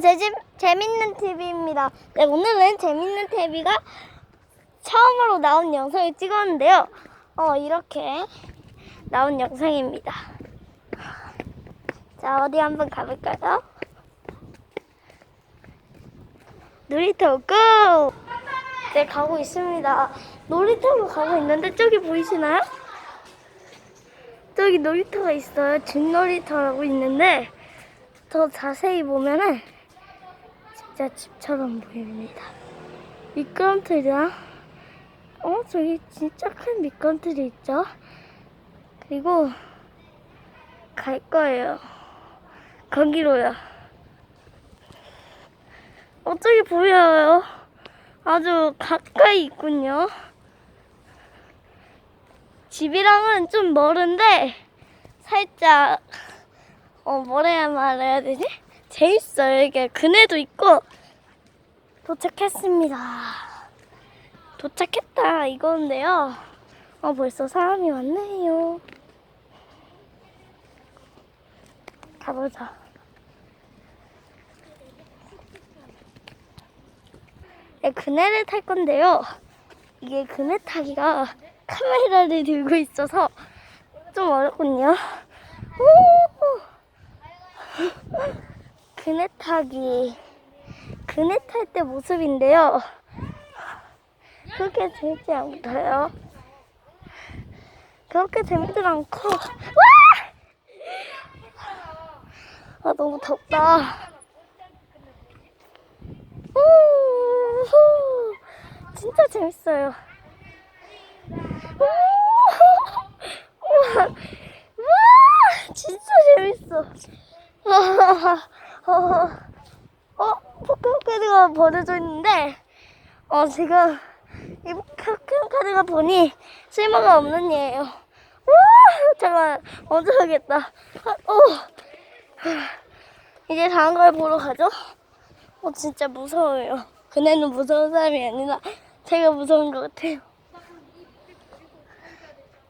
제 집 재밌는 TV입니다. 네, 오늘은 재밌는 TV가 처음으로 나온 영상을 찍었는데요. 어, 이렇게 나온 영상입니다. 자, 어디 한번 가볼까요? 놀이터 고! 네, 가고 있습니다. 놀이터로 가고 있는데 저기 보이시나요? 저기 놀이터가 있어요. 진 놀이터라고 있는데 더 자세히 보면은 진짜 집처럼 보입니다. 미끄럼틀이랑 어 저기 진짜 큰 미끄럼틀이 있죠. 그리고 갈 거예요. 거기로요. 어 저기 보여요. 아주 가까이 있군요. 집이랑은 좀 멀은데 살짝 어 뭐래야 말해야 되지? 재밌어요 이게 그네도 있고 도착했습니다. 도착했다 이건데요. 어 벌써 사람이 왔네요. 가보자. 네, 그네를 탈 건데요. 이게 그네 타기가 카메라를 들고 있어서 좀 어렵군요. 오! 그네 타기. 그네 탈 때 모습인데요. 그렇게 재밌지 않고요. 그렇게 재밌지 않고. 와! 아, 너무 덥다. 우 진짜 재밌어요. 우와, 와, 진짜 재밌어. 어, 포켓몬 카드가 버려져 있는데, 어, 지금 이 포켓몬 카드가 보니 쓸모가 없는 예예요. 와, 잠깐, 먼저 하겠다. 어, 이제 다음 걸 보러 가죠. 어, 진짜 무서워요. 그네는 무서운 사람이 아니라 제가 무서운 것 같아요.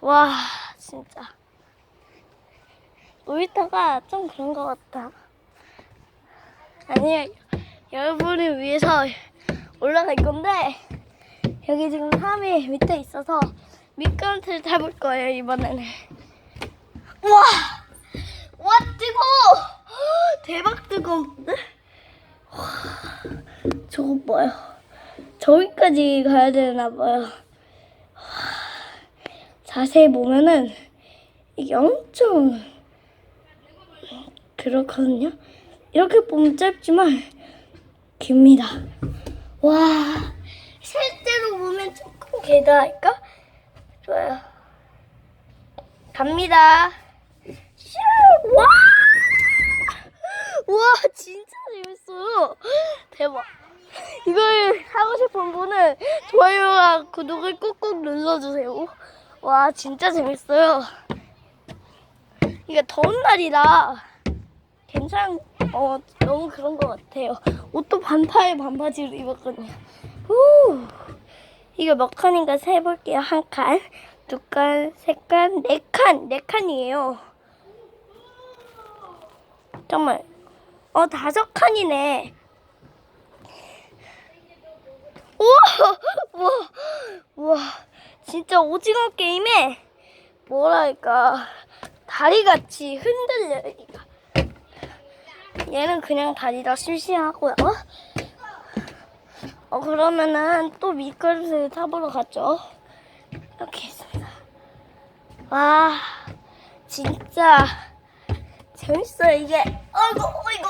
와, 진짜. 놀이터가 좀 그런 것 같다. 아니요, 여러분을 위해서 올라갈 건데, 여기 지금 사람이 밑에 있어서 미끄럼틀 타볼 거예요, 이번에는. 와! 와, 뜨거워! 대박 뜨거운데? 저거 봐요. 저기까지 가야 되나 봐요. 자세히 보면은 이게 엄청 그렇거든요. 이렇게 보면 짧지만 깁니다. 와, 실제로 보면 조금 길다 할까? 좋아요. 갑니다. 슈! 와! 와, 진짜 재밌어요. 대박. 이걸 하고 싶은 분은 좋아요와 구독을 꾹꾹 눌러주세요. 와, 진짜 재밌어요. 이게 더운 날이라 괜찮, 어, 너무 그런 것 같아요. 옷도 반팔 반바지로 입었거든요. 후. 이거 몇 칸인가 세볼게요. 한 칸, 두 칸, 세 칸, 네 칸, 네 칸이에요. 정말, 어, 다섯 칸이네. 우와, 우와, 우와, 진짜 오징어 게임에 뭐랄까 다리같이 흔들려. 얘는 그냥 다리다 실시하고요. 어 그러면은 또 미끄럼틀 타보러 가죠. 이렇게 있습니다. 와, 진짜 재밌어요 이게. 아이고, 아이고,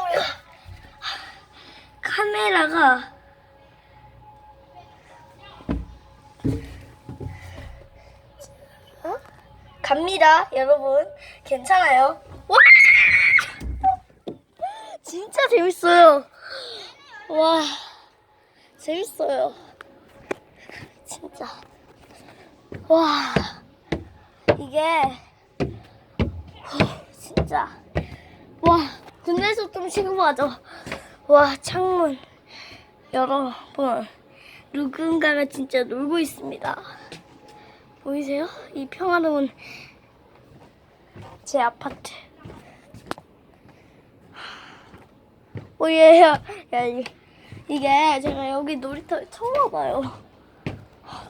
카메라가. 어? 갑니다, 여러분. 괜찮아요. 와! 진짜 재밌어요. 와, 재밌어요. 진짜. 와, 이게, 후, 진짜. 와, 군대에서 좀 신고하죠. 와, 창문. 여러분, 누군가가 진짜 놀고 있습니다. 보이세요? 이 평화로운 제 아파트. 오예, 야, 야, 이- 이게 제가 여기 놀이터에 처음 와봐요.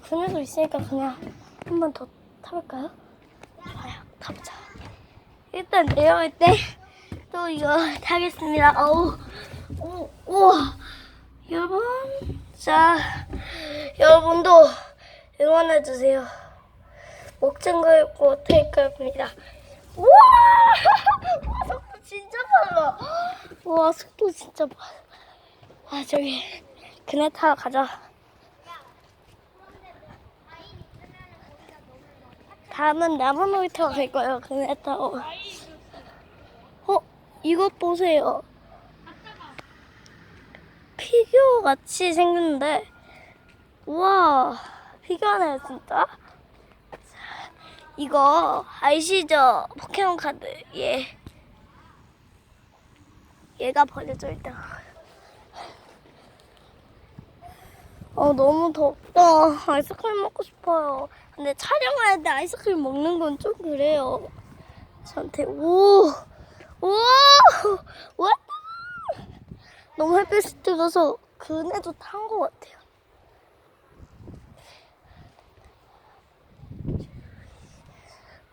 그늘도 있으니까 그냥 한 번 더 타볼까요? 좋아요, 타보자. 일단 내려갈 때또 이거 타겠습니다. 어우, 오, 우와, 여러분, 자, 여러분도 응원해주세요. 목장 걸고 테이크입니다. 우와! 진짜 빨라. 와, 속도 진짜 빨라. 아, 저기, 그네 타러 가자. 다음은 나무 놀이터 갈 거예요. 그네 타고. 어, 이것 보세요. 피규어 같이 생겼는데, 우와, 피규어네, 진짜. 이거 아시죠? 포켓몬 카드 얘 얘가 버려져 있다. 어 너무 덥다. 아이스크림 먹고 싶어요. 근데 촬영할 때 아이스크림 먹는 건 좀 그래요. 저한테 오, 오, 왔다. 너무 햇빛이 뜨거서 그네도 탄 것 같아요.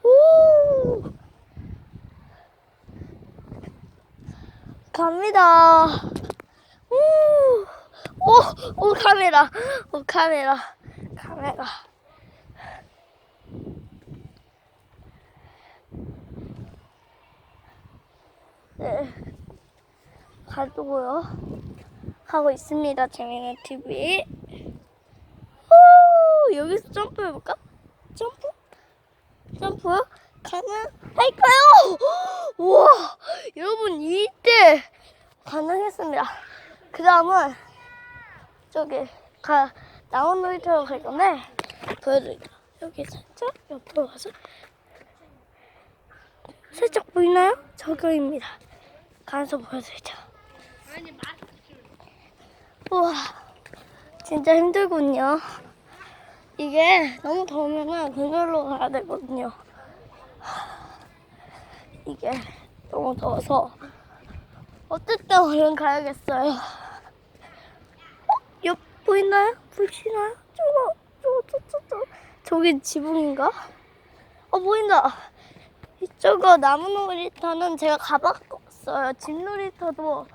오! 갑니다. 오! 오! 오 카메라. 오 카메라. 카메라. 네. 가지고요. 하고 있습니다. 재미있는 TV. 오! 여기서 점프해볼까? 점프? 점프요? 가능 할까요? 우와! 여러분, 가능했습니다. 그 다음은 저기 가, 나온 놀이터로 갈 건데, 보여드릴게요. 여기 살짝 옆으로 가서 살짝 보이나요? 저거입니다. 가서 보여드리죠. 우와, 진짜 힘들군요. 이게 너무 더우면은 그늘로 가야 되거든요. 이게 너무 더워서 어쨌든 얼른 가야겠어요. 어? 옆 보이나요? 보이시나요? 저거, 저거, 저, 저, 저. 저기 지붕인가? 어, 보인다. 이쪽은 나무 놀이터는 제가 가봤어요. 집 놀이터도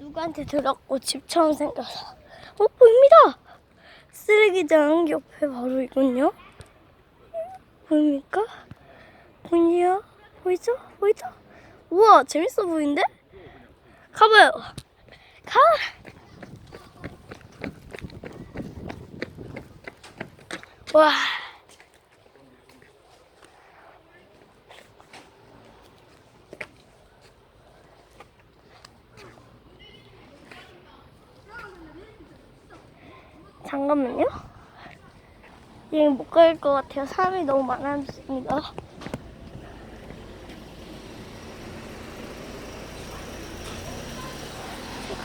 누구한테 들었고 집처럼 생겨서. 어, 보입니다. 쓰레기장 옆에 바로 이군요. 보입니까? 보이요? 보이죠? 보이죠? 우와, 재밌어 보이는데? 가봐요. 가! 와. 잠깐만요. 여기 못갈 것 같아요. 사람이 너무 많아졌습니다.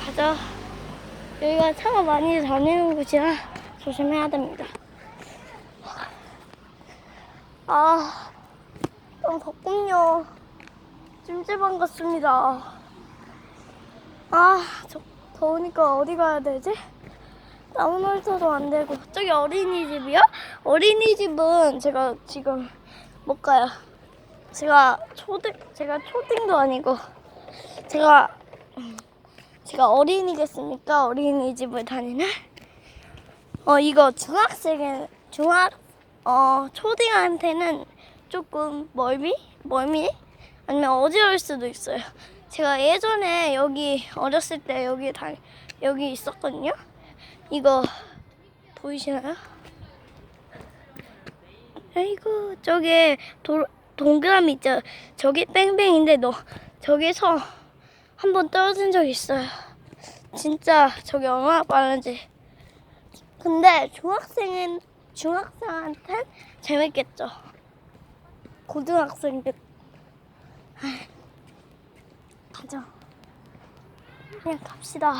가자. 여기가 차가 많이 다니는 곳이라 조심해야 됩니다. 아, 너무 덥군요. 찜질방 같습니다. 아, 저, 더우니까 어디 가야 되지? 나무놀이터도 안 되고 저기 어린이집이요? 어린이집은 제가 지금 못 가요. 제가 초등 제가 초딩도 아니고 제가 음, 제가 어린이겠습니까? 어린이집을 다니는 어 이거 중학생은 중학 어 초딩한테는 조금 멀미 멀미 아니면 어지러울 수도 있어요. 제가 예전에 여기 어렸을 때 여기 다 여기 있었거든요. 이거 보이시나요? 아이고 저게 도, 동그라미 있죠? 저기 뺑뺑인데 너 저기서 한 번 떨어진 적 있어요. 진짜 저게 얼마나 빠른지. 근데 중학생은 중학생한텐 재밌겠죠. 고등학생들 가자. 그냥 갑시다.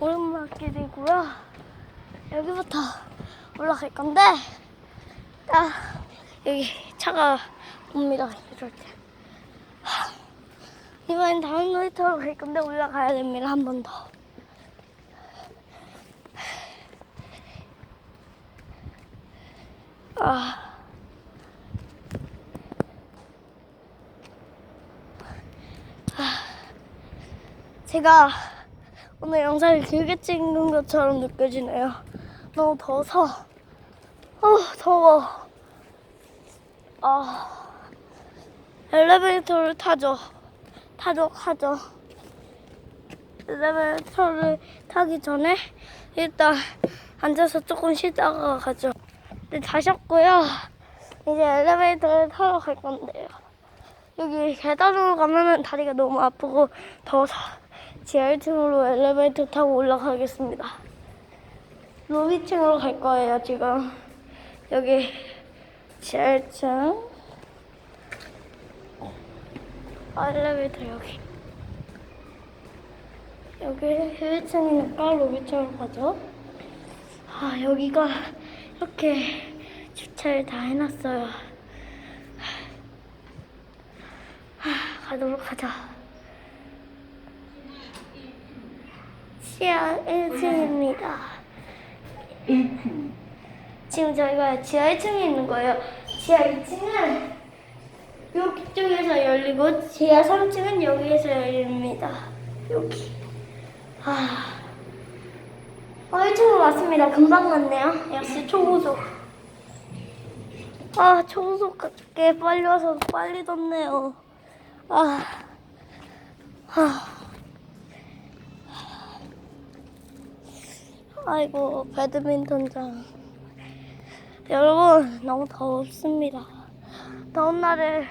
오르막길이고요. 여기부터 올라갈 건데 딱 여기 차가 옵니다. 이럴 때. 하, 이번엔 다음 놀이터로 갈 건데 올라가야 됩니다. 한 번 더. 아. 제가 오늘 영상을 길게 찍는 것처럼 느껴지네요. 너무 더워서. 어, 더워. 아, 엘리베이터를 타죠. 타도록 하죠. 엘리베이터를 타기 전에 일단 앉아서 조금 쉬다가 가죠. 네, 자셨고요. 이제 엘리베이터를 타러 갈 건데요. 여기 계단으로 가면은 다리가 너무 아프고 더워서 지하 1층으로 엘리베이터 타고 올라가겠습니다. 로비층으로 갈 거예요, 지금. 여기 지하 1층. 아, 엘리베이터 여기. 여기 1층이니까 로비층으로 가죠. 아, 여기가 이렇게 주차를 다 해놨어요. 아, 가도록 하자. 지하 1층입니다. 지금 저희가 지하 1층에 있는 거예요. 지하 2층은 여기 쪽에서 열리고 지하 3층은 여기에서 열립니다. 여기. 아, 어, 1층으로 왔습니다. 금방 왔네요. 역시 초고속. 아, 초고속게 빨리 와서 빨리 덥네요. 아, 아. 아이고, 배드민턴장. 여러분, 너무 덥습니다. 더운 날에,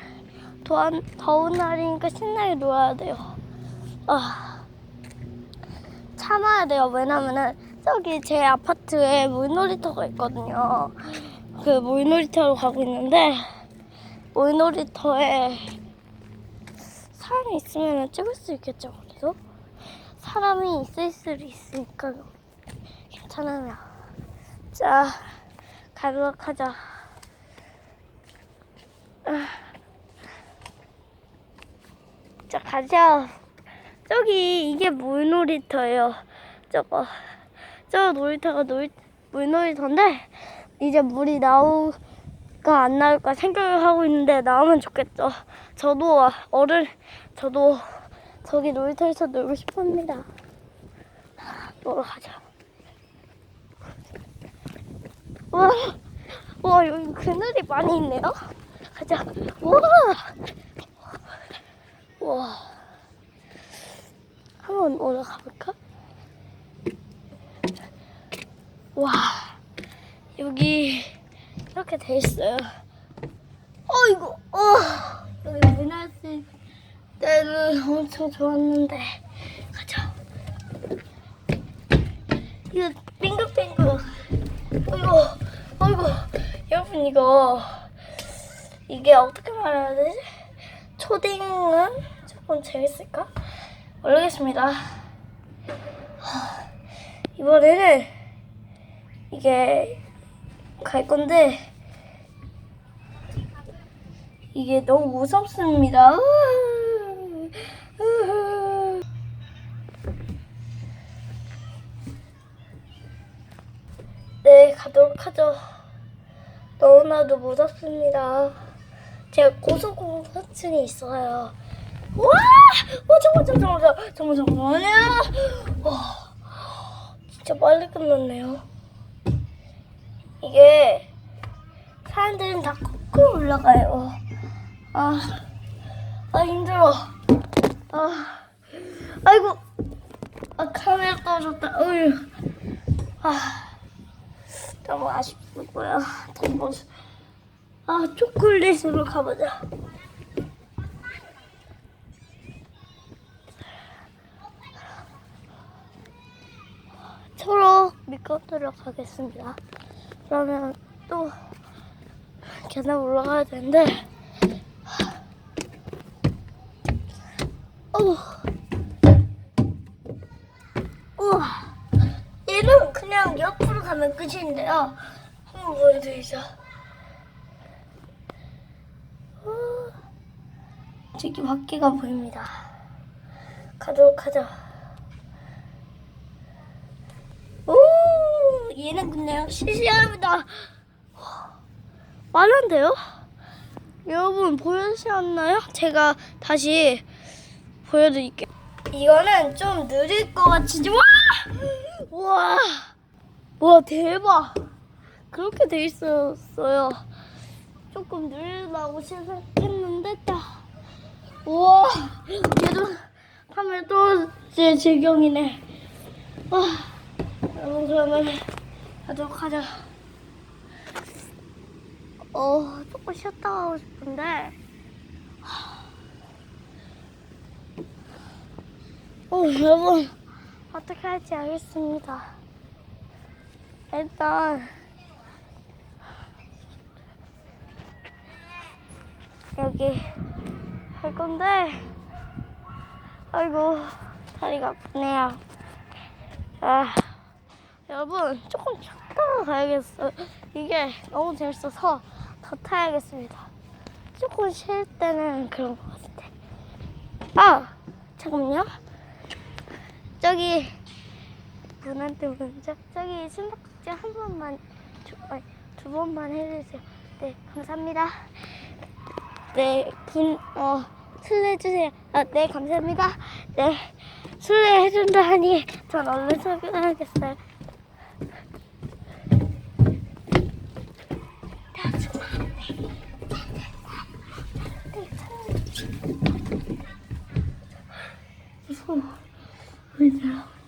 더운, 더운 날이니까 신나게 놀아야 돼요. 아, 참아야 돼요. 왜냐면은, 저기 제 아파트에 물놀이터가 있거든요. 그 물놀이터로 가고 있는데, 물놀이터에 사람이 있으면 찍을 수 있겠죠, 그래도? 사람이 있을 수 있으니까 괜찮아요. 자, 가도록 하자. 아. 자, 가자. 저기 이게 물놀이터예요. 저거. 저 놀이터가 놀, 물놀이터인데 이제 물이 나올까 안 나올까 생각을 하고 있는데 나오면 좋겠죠. 저도 어른 저도 저기 놀이터에서 놀고 싶습니다. 놀러 가자. 와, 와 여기 그늘이 많이 있네요. 가자. 와, 와. 한번 올라가 볼까? 와, 여기 이렇게 돼 있어요. 어이구, 어, 여기 문화스 때는 엄청 좋았는데 가자. 이거 여러분 이거 이게 어떻게 말해야 되지? 초딩은 조금 재밌을까? 모르겠습니다. 하, 이번에는 이게 갈 건데 이게 너무 무섭습니다. 네, 가도록 하죠. 너무나도 무섭습니다. 제가 고소공포증이 있어요. 와! 와, 잠깐, 잠깐, 잠깐, 잠깐, 잠깐만요. 와, 진짜 빨리 끝났네요. 이게 사람들은 다 거꾸로 올라가요. 아, 아 힘들어. 아, 아이고, 아 카메라 떨어졌다. 어휴, 아, 너무 아쉽고요. 너무 아 초콜릿으로 가보자. 초록 미끄러뜨려 가겠습니다. 그러면 또 계단 올라가야 되는데 어. 우와 얘는 그냥 옆 가면 끝인데요 한번 보여드리자. 어, 저기 밖에가 보입니다. 가도록 하자. 오, 얘는 근데 시시합니다. 많은데요? 여러분 보이셨나요? 제가 다시 보여드릴게요. 이거는 좀 느릴 것 같지만 와, 와, 와 대박. 그렇게 돼 있었어요. 조금 느리다고 생각했는데 딱 우와 얘도 하면 또제 질경이네. 와, 여러분 그러면 가도록 하자. 어, 조금 쉬었다 가고 싶은데. 어, 여러분, 어떻게 할지 알겠습니다. 일단, 여기 할 건데, 아이고, 다리가 아프네요. 아, 여러분, 조금 쉬었다가 가야겠어요. 이게 너무 재밌어서 더 타야겠습니다. 조금 쉴 때는 그런 것 같은데. 아, 잠깐만요. 저기 분한테 먼저 저기 숨바 숙제 한 번만 두, 아니, 두 번만 해주세요. 네 감사합니다. 네 군어 술래주세요. 아, 네 감사합니다. 네 술래해준다 하니 전 얼른 출근하겠어요. 무서워. 왜 저러?